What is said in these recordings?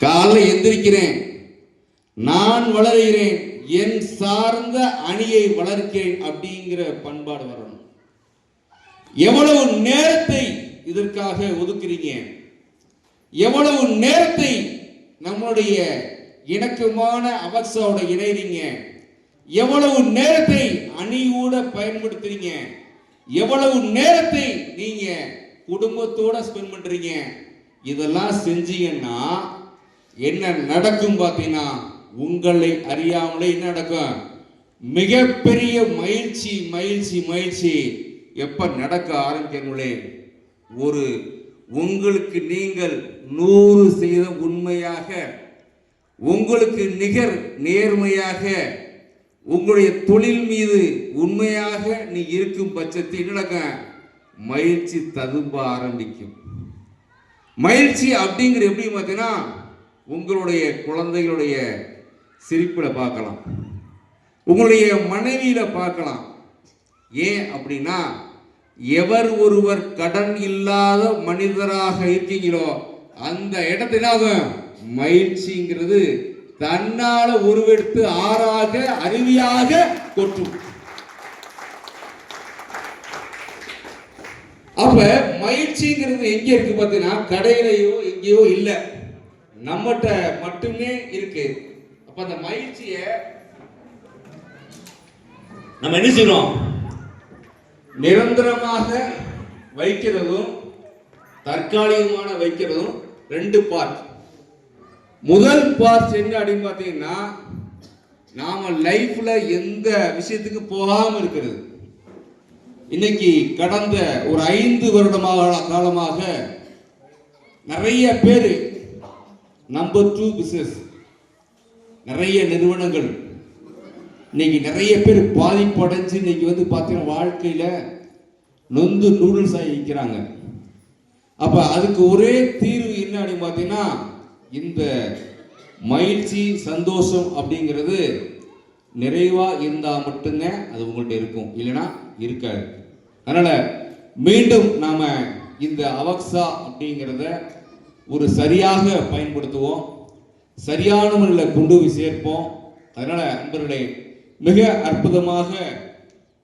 காலைல எந்திரிக்கிறேன். நான் வளர்கிறேன். என் சார்ந்த அணியை வளர்க்கிறேன் அப்படிங்கிற பண்பாடு வரணும். எவ்வளவு நேரத்தை இதற்காக ஒதுக்குறீங்க? எவ்வளவு நேரத்தை நம்மளுடைய இணக்கமான அவசோட இணைறீங்க? எவ்வளவு நேரத்தை அணியோட பயன்படுத்துறீங்க? எவ்வளவு நேரத்தை நீங்க குடும்பத்தோட ஸ்பெண்ட் பண்றீங்க? இதெல்லாம் செஞ்சீங்கன்னா என்ன நடக்கும் பார்த்தீங்கன்னா உங்களை அறியாமலே என்ன நடக்கும். மிகப்பெரிய மகிழ்ச்சி மகிழ்ச்சி மகிழ்ச்சி. எப்போ நடக்க ஆரம்பிக்கிறீங்களே? ஒரு உங்களுக்கு நீங்கள் நூறு செய்த உண்மையாக உங்களுக்கு நிகர் நேர்மையாக உங்களுடைய தொழில் மீது உண்மையாக நீ இருக்கும் பட்சத்தில் நடக்க. நடக்கும் மகிழ்ச்சி ததும்ப ஆரம்பிக்கும். மகிழ்ச்சி அப்படிங்கிற எப்படி பார்த்தீங்கன்னா உங்களுடைய குழந்தைகளுடைய சிரிப்பில் பார்க்கலாம். உங்களுடைய மனைவியில் பார்க்கலாம். ஏன் அப்படின்னா எவர் ஒருவர் கடன் இல்லாத மனிதராக இருக்கீங்களோ அந்த இடத்தினாக மகிழ்ச்சிங்கிறது தன்னால் உருவெடுத்து ஆறாக அருவியாக கொட்டும். அப்ப மகிழ்ச்சிங்கிறது எங்க இருக்கு பார்த்தீங்கன்னா கடையிலையோ எங்கேயோ இல்லை. நம்மகிட்ட மட்டுமே இருக்கு. அப்ப அந்த மகிழ்ச்சியை நம்ம என்ன செய்யணும் நிரந்தரமாக வைக்கிறதும் தற்காலிகமான வைக்கிறதும் ரெண்டு பார்ட் முதல் பார்ட் என்ன அப்படின்னு பார்த்தீங்கன்னா நாம லைஃப்ல எந்த விஷயத்துக்கு போகாம இருக்கிறது. இன்னைக்கு கடந்த ஒரு ஐந்து வருடமாக காலமாக நிறைய பேர் நம்பர் டூ பிஸ்னஸ் நிறைய நிறுவனங்கள். இன்னைக்கு நிறைய பேர் பாதிப்படைஞ்சு இன்னைக்கு வந்து பார்த்தீங்கன்னா வாழ்க்கையில் நொந்து நூடுல்ஸ் ஆகி விற்கிறாங்க அப்போ அதுக்கு ஒரே தீர்வு என்ன அப்படின்னு பார்த்தீங்கன்னா இந்த மகிழ்ச்சி சந்தோஷம் அப்படிங்கிறது நிறைவாக இருந்தால் மட்டும்தான் அது உங்கள்கிட்ட இருக்கும். இல்லைன்னா இருக்காது. அதனால் மீண்டும் நாம் இந்த அவக்ஸா அப்படிங்கிறத ஒரு சரியாக பயன்படுத்துவோம். சரியான முறையில் கொண்டு போய் சேர்ப்போம். அதனால் அன்பர்களே மிக அற்புதமாக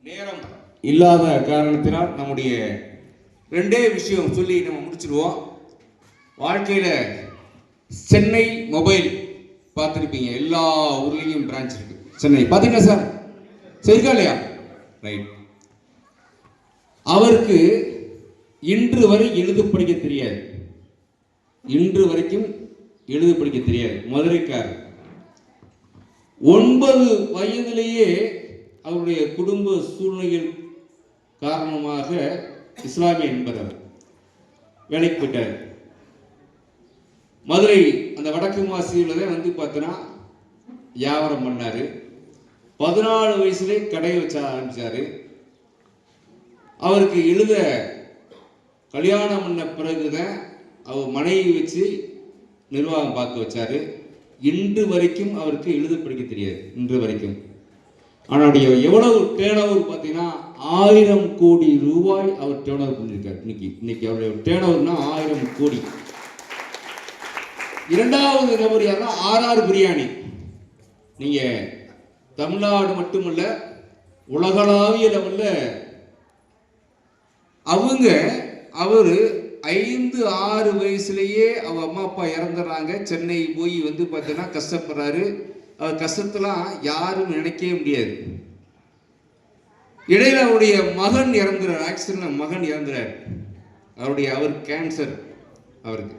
நேரம் இல்லாத காரணத்தினால் நம்முடைய ரெண்டே விஷயம் சொல்லி நம்ம முடிச்சிடுவோம் வாழ்க்கையில் சென்னை மொபைல் பார்த்துருப்பீங்க. எல்லா ஊர்லேயும் பிரான்ச் இருக்கு. சென்னை. பார்த்தீங்களா சார்? சரிக்கா இல்லையா? ரைட் அவருக்கு இன்று வரை எழுத படிக்க தெரியாது. இன்று வரைக்கும் எழுத படிக்க தெரியாது. மதுரைக்காரர். ஒன்பது வயதிலேயே அவருடைய குடும்ப சூழ்நிலைகள் காரணமாக இஸ்லாமிய என்பவர் வேலைக்கு போயிட்டார். மதுரை அந்த வடக்கு மாசியில் தான் வந்து பார்த்தோன்னா வியாபாரம் பண்ணார். பதினாலு வயசுலே கடையை வச்ச ஆரம்பிச்சாரு. அவருக்கு எழுத கல்யாணம் பண்ண பிறகுதான் அவர் மனைவி வச்சு நிர்வாகம் பார்த்து வச்சார். இன்று வரைக்கும் அவருக்கு எழுத படிக்க தெரியாது இன்று வரைக்கும். அவனுடைய எவ்வளவு டேர்ன் ஓவர் பார்த்தீங்கன்னா ஆயிரம் கோடி ரூபாய் அவர் டேர்ன் ஓவர் இன்னைக்கு இன்னைக்கு அவருடைய டேர்ன் ஓவர்னா ஆயிரம் கோடி. இரண்டாவது நபர் யாருன்னா ஆர்ஆர் பிரியாணி. நீங்க தமிழ்நாடு மட்டுமல்ல உலகளாவிய லெவலில் அவங்க அவர் ஐந்து ஆறு வயசுலேயே அவ அம்மா அப்பா இறந்துடுறாங்க. சென்னை போய் வந்து பார்த்தீங்கன்னா கஷ்டப்படுறாரு. அவர் கஷ்டத்தெல்லாம் யாரும் நினைக்கவே முடியாது. இடையில அவருடைய மகன் இறந்துறார். ஆக்சிடென்ட் மகன் இறந்துறார். அவருடைய அவர் கேன்சர் அவருக்கு.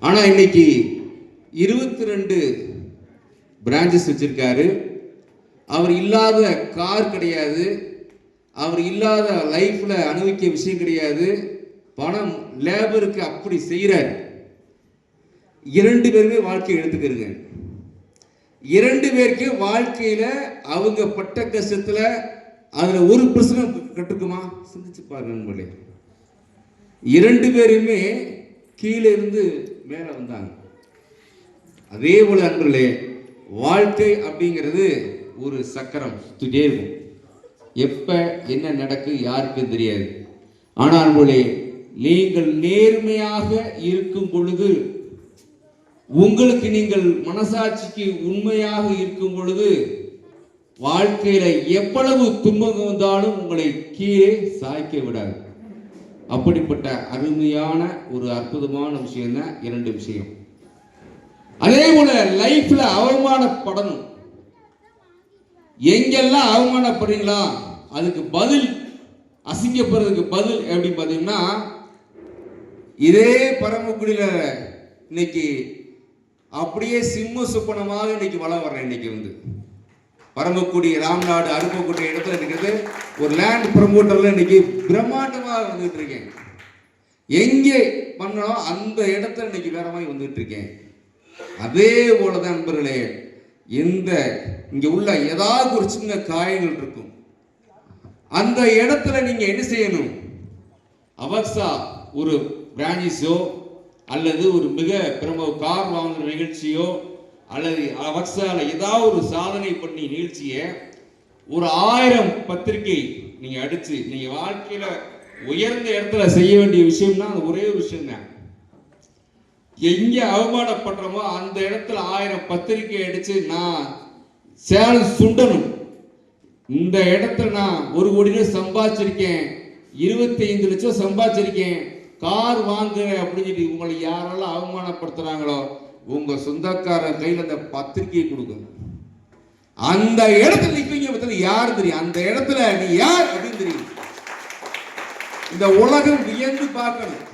ஆனா இன்னைக்கு இருபத்தி ரெண்டு பிரான்ச்சஸ் வச்சிருக்காரு. அவர் இல்லாத கார் கிடையாது. அவர் இல்லாத லைஃப்ல அனுபவிக்க விஷயம் கிடையாது. பணம் லேபருக்கு அப்படி செய்கிறார் இரண்டு பேருமே வாழ்க்கையை எடுத்துக்கிறங்க இரண்டு பேருக்கு வாழ்க்கையில அவங்க பட்ட கஷ்டத்துல அதுல ஒரு பிரச்சனை கட்டுக்குமா? சிந்திச்சு பாருங்க நண்பர்களே. இரண்டு பேருமே கீழே இருந்து மேலே வந்தாங்க. அதே போல அன்பர்களே வாழ்க்கை அப்படிங்கிறது ஒரு சக்கரம் சுத்திட்டே இருக்கும். எப்ப என்ன நடக்கு யாருக்கும் தெரியாது. ஆனால் அன்பர்களே நீங்கள் நேர்மையாக இருக்கும் பொழுது உங்களுக்கு நீங்கள் மனசாட்சிக்கு உண்மையாக இருக்கும் பொழுது வாழ்க்கையில எவ்வளவு துன்பம் வந்தாலும் உங்களை கீழே சாய்க்க விடாது. அப்படிப்பட்ட அருமையான ஒரு அற்புதமான விஷயம் தான் இரண்டு விஷயம். அதே போல லைஃப்ல அவமானப்படணும். எங்கெல்லாம் அவமானப்படுறீங்களா அதுக்கு பதில் அசிங்கப்படுறதுக்கு பதில் எப்படி பார்த்தீங்கன்னா இதே பரமக்குடியில் இன்னைக்கு அப்படியே சிம்ம சுப்பனமாக இன்னைக்கு வளம் வர்றேன் இன்னைக்கு வந்து. பரமக்குடி ராம்நாடு அருப்பக்குடி இடத்துல இருக்கிறது ஒரு லேண்ட் ப்ரமோட்டரில் இன்னைக்கு பிரம்மாண்டமாக வந்துட்டு இருக்கேன். எங்கே பண்ணணும் அந்த இடத்துல இன்னைக்கு வேற மாதிரி வந்துட்டு இருக்கேன். அதே போலதான் நண்பர்களே இந்த இங்க உள்ள ஏதாவது ஒரு சின்ன காயங்கள் இருக்கும். அந்த இடத்துல நீங்க என்ன செய்யணும்? அவசா ஒரு பிரான்ச்சஸோ அல்லது ஒரு மிக பிரம கார் வாங்குற நிகழ்ச்சியோ அல்லது அவசால ஏதாவது ஒரு சாதனை பண்ணி நிகழ்ச்சியை ஒரு ஆயிரம் பத்திரிகை நீங்கள் அடித்து நீங்கள் வாழ்க்கையில் உயர்ந்த இடத்துல செய்ய வேண்டிய விஷயம்னா அது ஒரே ஒரு விஷயம்தான். எங்கே அவமானப்படுறோமோ அந்த இடத்துல ஆயிரம் பத்திரிக்கை அடித்து நான் சேலம் சுண்டணும். இந்த இடத்துல நான் ஒரு கோடி ரூபாய் சம்பாதிச்சிருக்கேன். இருபத்தி ஐந்து லட்சம் சம்பாதிச்சிருக்கேன். கார் வாங்குறேன் அப்படின்னு சொல்லி உங்களை யாரெல்லாம் அவமானப்படுத்துறாங்களோ உங்க சொந்தக்கார கையில் அந்த பத்திரிகையை கொடுங்க. அந்த இடத்துல நிற்பீங்க பத்தில யார் தெரியும்? அந்த இடத்துல நீ யார் அப்படின்னு தெரியும். இந்த உலகம் வியந்து பார்க்கணும்.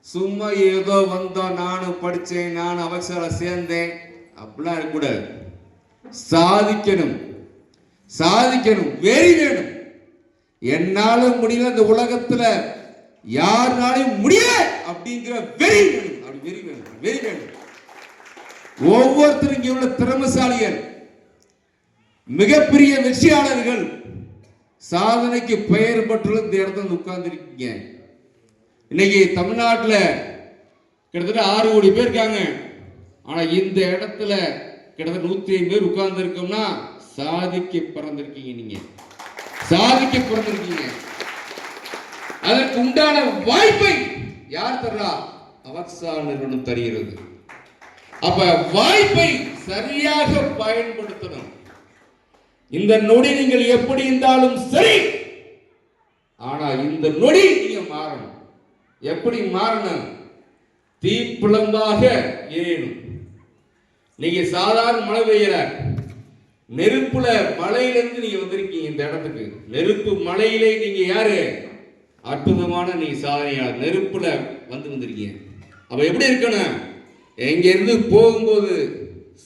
சும்மா ஏதோ வந்தோம் நானும் படிச்சேன் நானும் அவசர சேர்ந்தேன். அப்படிலாம் இருக்கக்கூடாது. சாதிக்கணும். சாதிக்கணும். வெறி வேணும். என்னால முடியல இந்த உலகத்துல. யாருனாலையும் முடியல அப்படிங்கிற வெறி வேணும். அப்படி வெறி வேணும். வெறி வேணும். ஒவ்வொருத்தரும் இங்கே உள்ள திறமசாலிகள் மிகப்பெரிய வெற்றியாளர்கள் சாதனைக்கு பெயர் பெற்றுள்ள இந்த இடத்துல உட்கார்ந்துருக்கீங்க. இன்னைக்கு தமிழ்நாட்டில் கிட்டத்தட்ட ஆறு கோடி பேர் இருக்காங்க. ஆனால் இந்த இடத்துல கிட்டத்தட்ட நூற்றி ஐந்து பேர் உட்கார்ந்துருக்கோம்னா சாதிக்கு சாதிக்க பிறந்திருக்கீங்க நீங்கள் சாதிக்க பிறந்திருக்கீங்க. அதற்கு உண்டான வாய்ப்பை யார் தர்றா? அவக்ஸா நிறுவனம் தருகிறது. அப்ப வாய்ப்பை சரியாக பயன்படுத்தணும். இந்த நொடி நீங்கள் எப்படி இருந்தாலும் சரி. ஆனா இந்த நொடி நீங்க மாறணும். எப்படி மாறணும்? தீப்பிளம்பாக ஏறும். நீங்க சாதாரண மழை பெய்யல நெருப்புல மலையிலிருந்து நீங்க வந்திருக்கீங்க இந்த இடத்துக்கு. நெருப்பு மலையிலே நீங்க யாரு? அற்புதமான நீங்கள் சாதனையாளர். நெருப்புல வந்து வந்திருக்கீங்க அப்ப எப்படி இருக்கணும்? எங்க இருந்து போகும்போது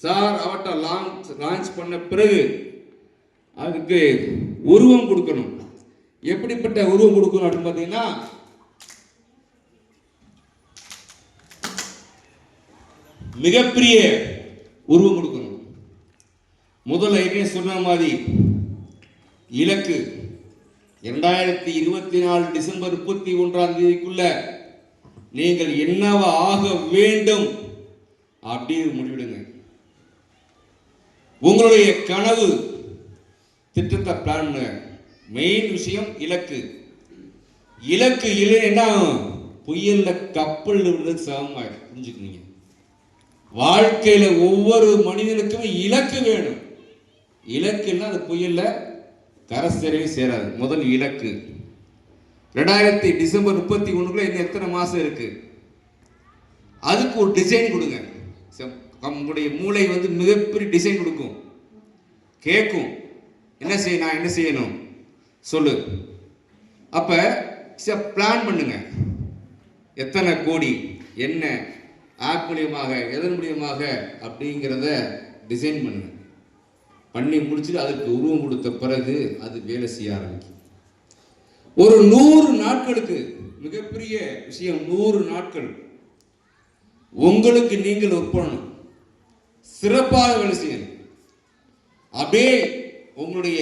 சார் அவட்ட லான்ச் லான்ச் பண்ண பிறகு அதுக்கு உருவம் கொடுக்கணும். எப்படிப்பட்ட உருவம் கொடுக்கணும் அப்படின்னு பார்த்தீங்கன்னா மிகப்பெரிய உருவம் கொடுக்கணும். முதல்ல ஏற்கனவே சொன்ன மாதிரி இலக்கு. இரண்டாயிரத்தி இருபத்தி நாலு டிசம்பர் முப்பத்தி ஒன்றாம் தேதிக்குள்ள நீங்கள் என்னவா ஆக வேண்டும் அப்படின்னு முடிவிடுங்க. உங்களுடைய கனவு திட்டத்தை பிளான் மெயின் விஷயம் இலக்கு. இலக்கு இல்லைன்னா புயல்ல கப்பல் விடுறது சமமாக புரிஞ்சுக்கணுங்க வாழ்க்கையில ஒவ்வொரு மனிதனுக்கும் இலக்கு வேணும். இலக்குன்னா அது புயல்ல கரை சேராது. முதல் இலக்கு. ரெண்டாயிரத்தி டிசம்பர் முப்பத்தி ஒன்றுக்குள்ள இன்னும் எத்தனை மாதம் இருக்குது அதுக்கு ஒரு டிசைன் கொடுங்க. ச- நம்முடைய மூளை வந்து மிகப்பெரிய டிசைன் கொடுக்கும். கேட்கும் என்ன செய்ய நான் என்ன செய்யணும்? சொல்லு. அப்போ பிளான் பண்ணுங்க. எத்தனை கோடி என்ன ஆப் மூலியமாக எதன் மூலியமாக அப்படிங்கிறத டிசைன் பண்ணுங்க. பண்ணி முடிச்சுட்டு அதுக்கு உருவம் கொடுத்த பிறகு அது வேலை செய்ய ஆரம்பிக்கும் ஒரு நூறு நாட்களுக்கு மிகப்பெரிய விஷயம் நூறு நாட்கள். உங்களுக்கு நீங்கள் ஒர்க் பண்ணணும் சிறப்பாக வேலை செய்யணும். அப்படியே உங்களுடைய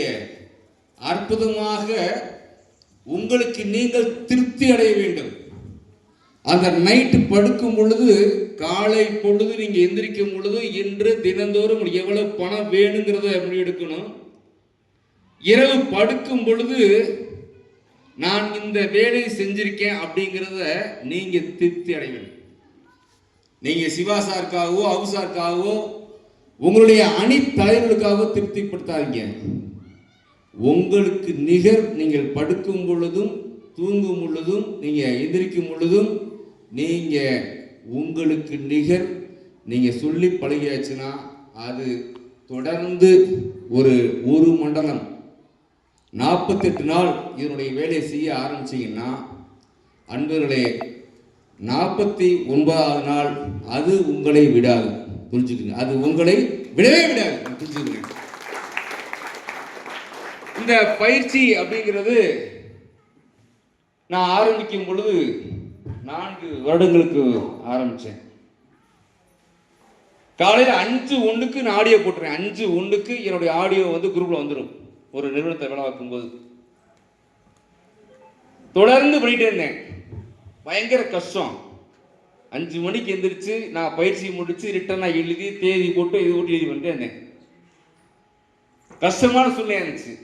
அற்புதமாக உங்களுக்கு நீங்கள் திருப்தி அடைய வேண்டும். அந்த நைட்டு படுக்கும் பொழுது காலை பொழுது நீங்கள் எந்திரிக்கும் பொழுது இன்று தினந்தோறும் எவ்வளோ எவ்வளவு பணம் வேணுங்கிறத முடிவெடுக்கணும் இரவு படுக்கும் பொழுது நான் இந்த வேலையை செஞ்சிருக்கேன் அப்படிங்கிறத நீங்கள் திருப்தி அடையணும். நீங்கள் சிவா சாருக்காகவோ அபு சாருக்காகவோ உங்களுடைய அணி தலைவர்களுக்காகவோ திருப்திப்படுத்தாதீங்க. உங்களுக்கு நிகர் நீங்கள் படுக்கும் பொழுதும் தூங்கும் பொழுதும் நீங்கள் எந்திரிக்கும் பொழுதும் நீங்கள் உங்களுக்கு நிகர் நீங்கள் சொல்லி பழகியாச்சுன்னா அது தொடர்ந்து ஒரு ஒரு மண்டலம். நாற்பத்தெட்டு நாள் இதனுடைய வேலையை செய்ய ஆரம்பிச்சீங்கன்னா அன்பர்களே நாற்பத்தி ஒன்பதாவது நாள் அது உங்களை விடாது. புரிஞ்சுக்கங்க. அது உங்களை விடவே விடாது. புரிஞ்சுக்கங்க இந்த பயிற்சி அப்படிங்கிறது நான் ஆரம்பிக்கும் பொழுது நான்கு வருடங்களுக்கு ஆரம்பித்தேன் காலையில் அஞ்சு ஒன்றுக்கு நான் ஆடியோ போட்டுறேன் அஞ்சு ஒன்றுக்கு என்னுடைய ஆடியோ வந்து குரூப்பில் வந்துடும் ஒரு நிறுவனத்தை வேலை பார்க்கும்போது. தொடர்ந்து பண்ணிகிட்டே இருந்தேன். பயங்கர கஷ்டம். அஞ்சு மணிக்கு எந்திரிச்சு நான் பயிற்சி முடிச்சு ரிட்டர்னாக எழுதி தேதி போட்டு இது போட்டு எழுதி பண்ணிட்டே இருந்தேன். கஷ்டமான சூழ்நிலை இருந்துச்சு.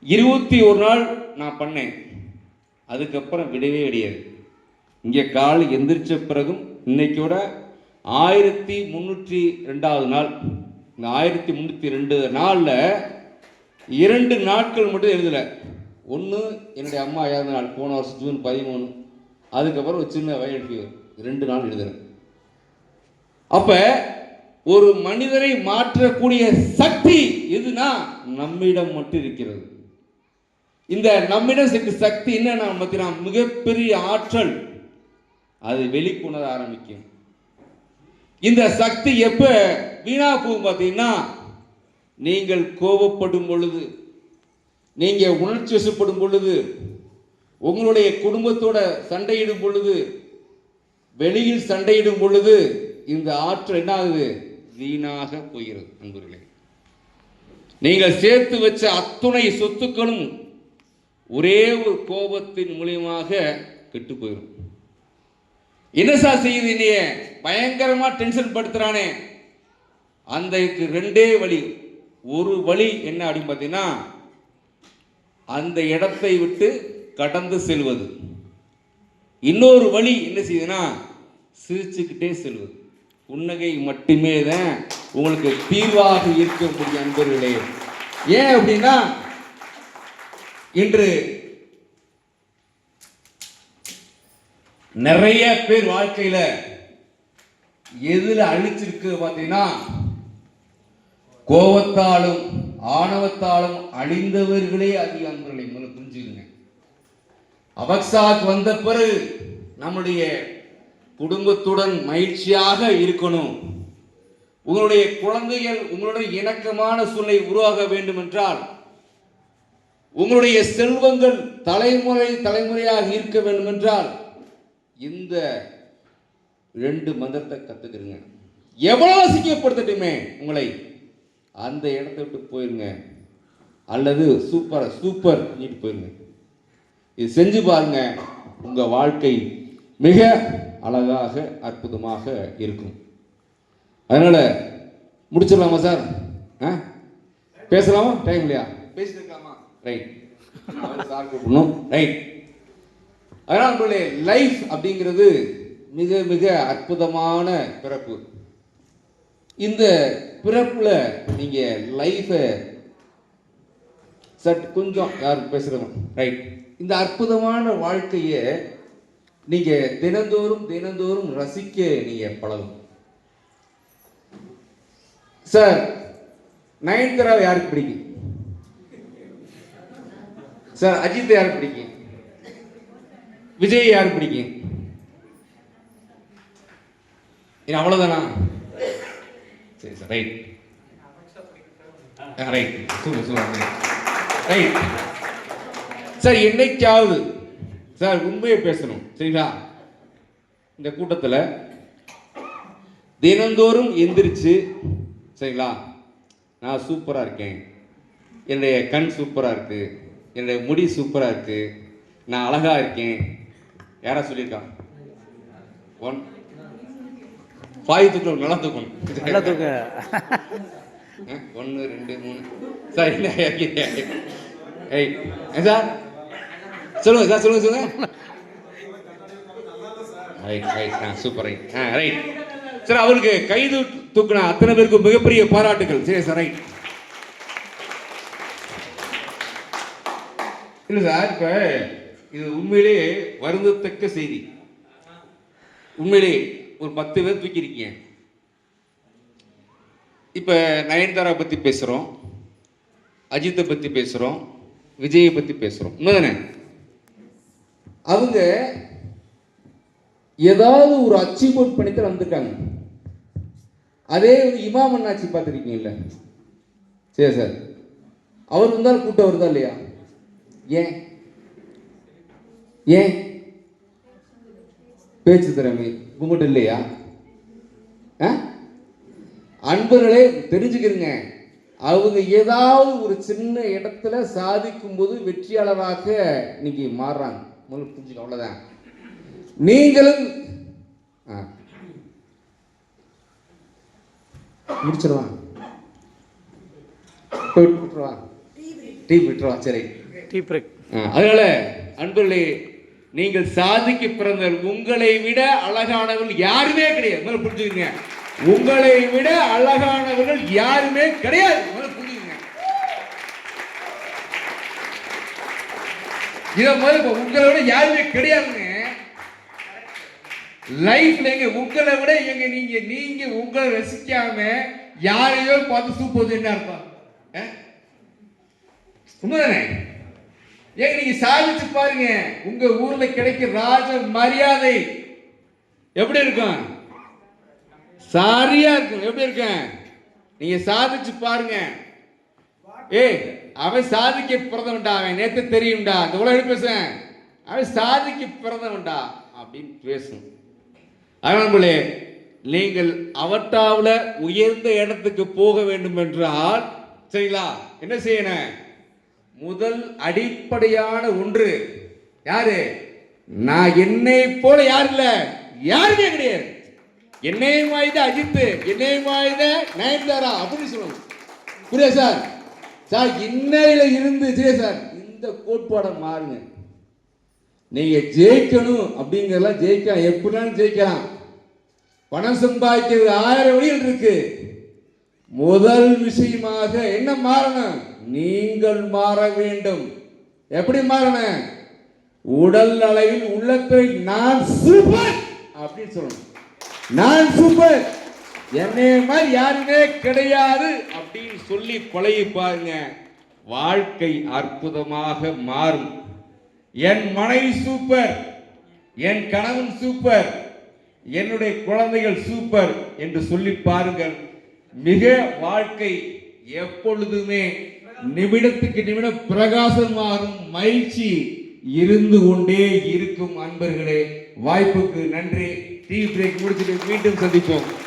இருபத்தி ஒரு நாள் நான் பண்ணேன். அதுக்கப்புறம் விடவே கிடையாது இங்கே கால் எந்திரிச்ச பிறகும் இன்னைக்கோட ஆயிரத்தி முந்நூற்றி ரெண்டாவது நாள். இந்த ஆயிரத்தி முந்நூற்றி ரெண்டு நாளில் இரண்டு நாட்கள் மட்டும் எழுதலை. ஒன்று என்னுடைய அம்மா இறந்த நாள் போன வருஷம் ஜூன் பதிமூணு. அதுக்கப்புறம் ஒரு சின்ன வயல் ஃபீவர் ரெண்டு நாள் எழுதுறேன். அப்போ ஒரு மனிதரை மாற்றக்கூடிய சக்தி எதுனா நம்மிடம் மட்டும் இருக்கிறது. இந்த நம்மிடம் சக்தி என்ன பார்த்தீங்கன்னா மிகப்பெரிய ஆற்றல். அது வெளிப்புணர ஆரம்பிக்கும். இந்த சக்தி எப்ப வீணா போகும் பார்த்தீங்கன்னா நீங்கள் கோபப்படும் பொழுது நீங்க உணர்ச்சி வசப்படும் பொழுது உங்களுடைய குடும்பத்தோட சண்டையிடும் பொழுது வெளியில் சண்டையிடும் பொழுது இந்த ஆற்றல் என்ன ஆகுது வீணாக போகிறது நண்பர்களே நீங்கள் சேர்த்து வச்ச அத்துணை சொத்துக்களும் ஒரே ஒரு கோபத்தின் மூலியமாக கெட்டு போயிடும் என்ன சார் செய்யுது நீ பயங்கரமாக டென்ஷன் படுத்துகிறானே அந்த இதுக்கு ரெண்டே வழி. ஒரு வழி என்ன அப்படின்னு பார்த்தீங்கன்னா அந்த இடத்தை விட்டு கடந்து செல்வது. இன்னொரு வழி என்ன செய்யுதுன்னா சிரிச்சுக்கிட்டே செல்வது. புன்னகை மட்டுமே தான் உங்களுக்கு தீர்வாக இருக்க முடியும் அன்பர்களே. ஏன் அப்படின்னா இன்று நிறைய பேர் வாழ்க்கையில எதுல அழிச்சிருக்கு பார்த்தீங்கன்னா கோபத்தாலும் ஆணவத்தாலும் அழிந்தவர்களே அதிக அன்பர்களை முதல்ல புரிஞ்சுக்கங்க. அவக்சாக் வந்த பிறகு நம்முடைய குடும்பத்துடன் மகிழ்ச்சியாக இருக்கணும். உங்களுடைய குழந்தைகள் உங்களுடைய இணக்கமான சூழ்நிலை உருவாக வேண்டும் என்றால் உங்களுடைய செல்வங்கள் தலைமுறை தலைமுறையாக இருக்க வேண்டும் என்றால் இந்த ரெண்டு மந்திரத்தை கத்துக்கிறீங்க எவ்வளவு அசிங்கப்படுத்தட்டுமே உங்களை. அந்த இடத்த விட்டு போயிருங்க. அல்லது சூப்பர் சூப்பர் பண்ணிட்டு போயிருங்க. இது செஞ்சு பாருங்க. உங்க வாழ்க்கை மிக அழகாக அற்புதமாக இருக்கும். அதனால முடிச்சிடலாமா சார்? ஆ? பேசலாமா? டைம் இல்லையா? பேசிட்டு இருக்கலாமா ரைட். சார் கூப்பிடணும். ரைட். அதனால் நம்மளுடைய லைஃப் அப்படிங்கிறது மிக மிக அற்புதமான பிறப்பு. இந்த பிறப்புல நீங்க லைஃபை சட் கொஞ்சம் யார் பேசுறவங்க ரைட் இந்த அற்புதமான வாழ்க்கையை நீங்க தினந்தோறும் தினந்தோறும் ரசிக்க நீங்க பழகும் சார் நயன்தாராவை யாருக்கு பிடிக்கும்? சார் அஜித் யாருக்கு பிடிக்கும்? விஜய் யார் பிடிக்கும்? இது அவ்வளோதானா சரி sir right right super super right sir என்னைக்காவது சார் உண்மையை பேசணும் சரிங்களா? இந்த கூட்டத்தில் தினந்தோறும் எந்திரிச்சு சரிங்களா? நான் சூப்பராக இருக்கேன். என்னுடைய கண் சூப்பராக இருக்குது என்னுடைய முடி சூப்பராக இருக்குது நான் அழகாக இருக்கேன். யாரா சொல்லியிருக்கான் ஒன். பாய் தூக்கணும் நல்லா தூக்கணும். நல்லா தூக்க. ஒன்று ரெண்டு மூணு. சார் இல்லை ஏய் சார்? சொல்லுங்க சார் சொல்லுங்க சொல்லுங்க. ரைட் ரைட் ஆ சூப்பர் ரைட் ஆ ரைட் சார் அவருக்கு கைது தூக்குன அத்தனை பேருக்கு மிகப்பெரிய பாராட்டுகள். சரி சார் ரைட் இல்லை சார் இப்போ இது உண்மையிலே வருந்தத்தக்க செய்தி. உண்மையிலே ஒரு பத்து பேர் தூக்கியிருக்கீங்க. இப்போ நயன்தாரா பற்றி பேசுகிறோம் அஜித்தை பற்றி பேசுகிறோம் விஜயை பற்றி பேசுகிறோம் தானே அவங்க ஏதாவது ஒரு அச்சீவ்மெண்ட் பண்ணித்தான் வந்திருக்காங்க. அதே வந்து இமாம் அண்ணாச்சி பார்த்துருக்கீங்கல்ல? சரி சார்? அவர் வந்தால் கூட்டம் வருதா இல்லையா? ஏன்? ஏன்? பேச்சு திறமை. உங்கள்கிட்ட இல்லையா? அன்பர்களே தெரிஞ்சுக்கிறங்க. அவங்க ஏதாவது ஒரு சின்ன இடத்துல சாதிக்கும் போது வெற்றியாளராக இன்னைக்கு மாறுறாங்க. முதல்ல புரிஞ்சுக்க அவ்வளோதான் நீங்களும் முடிச்சிருவா விட்டுருவா? டீ விட்டுருவா சரி. டீ பிரேக் அதனால அன்பர்களே நீங்கள் சாதிக்க பிறந்தவர் உங்களை விட அழகானவர்கள் யாருமே கிடையாது. முதல்ல புரிஞ்சுக்கங்க. உங்களை விட அழகானவர்கள் யாருமே கிடையாது. முதல்ல புரிஞ்சுக்கங்க. இத முதல்ல உங்களை விட யாருமே கிடையாதுங்க. லைஃப்ல எங்க உங்களை விட எங்க நீங்க நீங்க உங்களை ரசிக்காம யாரையோ பார்த்து சூப்பது என்ன இருப்பாங்க. உண்மைதானே? ஏங்க நீங்க சாதிச்சு பாருங்க. உங்க ஊர்ல கிடைக்கிற ராஜ மரியாதை. எப்படி இருக்கும்? சாரியா இருக்கும். எப்படி இருக்கும்? நீங்க சாதிச்சு பாருங்க. ஏய் அவன் சாதிக்க பிறந்தவன்டா அவன் நேத்து தெரியும்டா. அந்த உலகம் பேசுவேன் அவன் சாதிக்க பிறந்தவன்டா அப்படின்னு பேசும். அதனாலே நீங்கள் அவட்டாவில் உயர்ந்த இடத்துக்கு போக வேண்டும் என்றால் சரிங்களா? என்ன செய்யணும்? முதல் அடிப்படையான ஒன்று யாரு? நான் என்னை போல யார் இல்ல? யாருமே கிடையாது. என்னையும் வாய்ந்த அஜித் என்னையும் வாய்ந்த நயன்தாரா அப்படின்னு சொல்லணும். புரியா சார்? சார் இன்னையில இருந்து சரியா சார்? இந்த கோட்பாடை மாறுங்க. நீங்க ஜெயிக்கணும் அப்படிங்கறதெல்லாம் ஜெயிக்கலாம். எப்படினாலும் ஜெயிக்கலாம். பணம் சம்பாதிக்கிறது ஆயிரம் வழிகள் இருக்கு. முதல் விஷயமாக என்ன மாறணும்? நீங்கள் மாற வேண்டும். எப்படி மாறணும் உடல் அளவில் உள்ளத்தை நான் சூப்பர் அப்படின்னு சொல்லணும். நான் சூப்பர் என்னைய மாதிரி யாருமே கிடையாது அப்படின்னு சொல்லி கொலையை பாருங்க. வாழ்க்கை அற்புதமாக மாறும். என் மனைவி சூப்பர் என் கணவன் சூப்பர் என்னுடைய குழந்தைகள் சூப்பர் என்று சொல்லி பாருங்கள். மிக வாழ்க்கை எப்பொழுதுமே நிமிடத்துக்கு நிமிடம் பிரகாசமாகும் மகிழ்ச்சி இருந்து கொண்டே இருக்கும் அன்பர்களே. வாய்ப்புக்கு நன்றி. டீ பிரேக் முடிச்சுட்டு மீண்டும் சந்திப்போம்.